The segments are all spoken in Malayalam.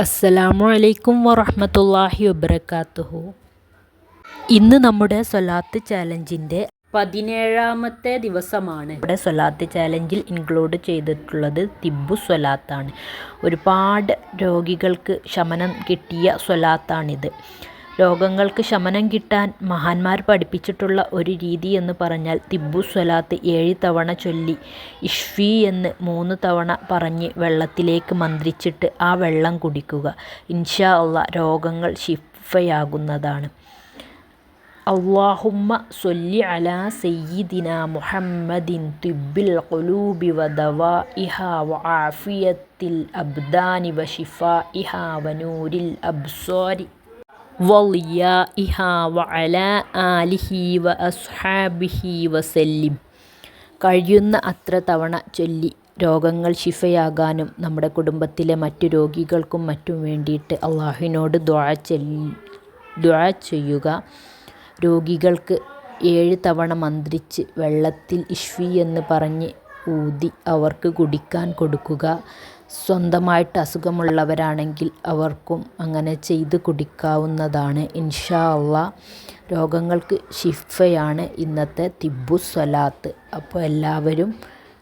അസ്സലാമു അലൈക്കും വറഹ്മത്തുള്ളാഹി വബറകാതുഹു ഇന്ന് നമ്മുടെ സൊലാത്ത് ചാലഞ്ചിന്റെ പതിനേഴാമത്തെ ദിവസമാണ്. ഇവിടെ സൊലാത്ത് ചാലഞ്ചിൽ ഇൻക്ലൂഡ് ചെയ്തിട്ടുള്ളത് തിബു സൊലാത്താണ് ഒരുപാട് രോഗികൾക്ക് ശമനം കിട്ടിയ സ്വലാത്താണിത്. രോഗങ്ങൾക്ക് ശമനം കിട്ടാൻ മഹാന്മാർ പഠിപ്പിച്ചിട്ടുള്ള ഒരു രീതി എന്ന് പറഞ്ഞാൽ തിബ്ബു സ്വലാത്ത് ഏഴ് തവണ ചൊല്ലി ഇഷ്ഫി എന്ന് മൂന്ന് തവണ പറഞ്ഞ് വെള്ളത്തിലേക്ക് മന്ത്രിച്ചിട്ട് ആ വെള്ളം കുടിക്കുക. ഇൻഷാ അള്ളാ രോഗങ്ങൾ ഷിഫയാകുന്നതാണ് അള്ളാഹുമ്മ സൊല്ലി അല സയ്യിദിന മുഹമ്മദിൻ തിബിൽ ഖുലൂബി വദവാ ഇഹാ വ ആഫിയത്തിൽ അബ്ദാനി വ ഷിഫ ഇഹ വനൂരിൽ അബ്സ്വാരി വഅല അലാ ആലിഹി വ അസ്ഹാബിഹി വസല്ലിം. കഴിയുന്ന അത്ര തവണ ചൊല്ലി രോഗങ്ങൾ ശിഫയാകാനും നമ്മുടെ കുടുംബത്തിലെ മറ്റു രോഗികൾക്കും മറ്റും വേണ്ടിയിട്ട് അള്ളാഹുവിനോട് ദ്വാ ചൊല്ലി ദ്വാ ചെയ്യുക. രോഗികൾക്ക് ഏഴ് തവണ മന്ത്രിച്ച് വെള്ളത്തിൽ ഇഷ്വി എന്ന് പറഞ്ഞ് ഊതി അവർക്ക് കുടിക്കാൻ കൊടുക്കുക. സ്വന്തമായിട്ട് അസുഖമുള്ളവരാണെങ്കിൽ അവർക്കും അങ്ങനെ ചെയ്ത് കുടിക്കാവുന്നതാണ്. ഇൻഷാ അള്ളാ രോഗങ്ങൾക്ക് ഷിഫയാണ് ഇന്നത്തെ തിബു സ്വലാത്ത്. അപ്പോൾ എല്ലാവരും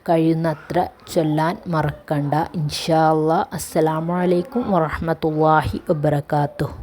കഴിയുന്നത്ര ചൊല്ലാൻ മറക്കണ്ട. ഇൻഷാ അള്ളാ അസ്സലാമു അലൈക്കും വറഹ്മത്തുള്ളാഹി വബറകാതുഹു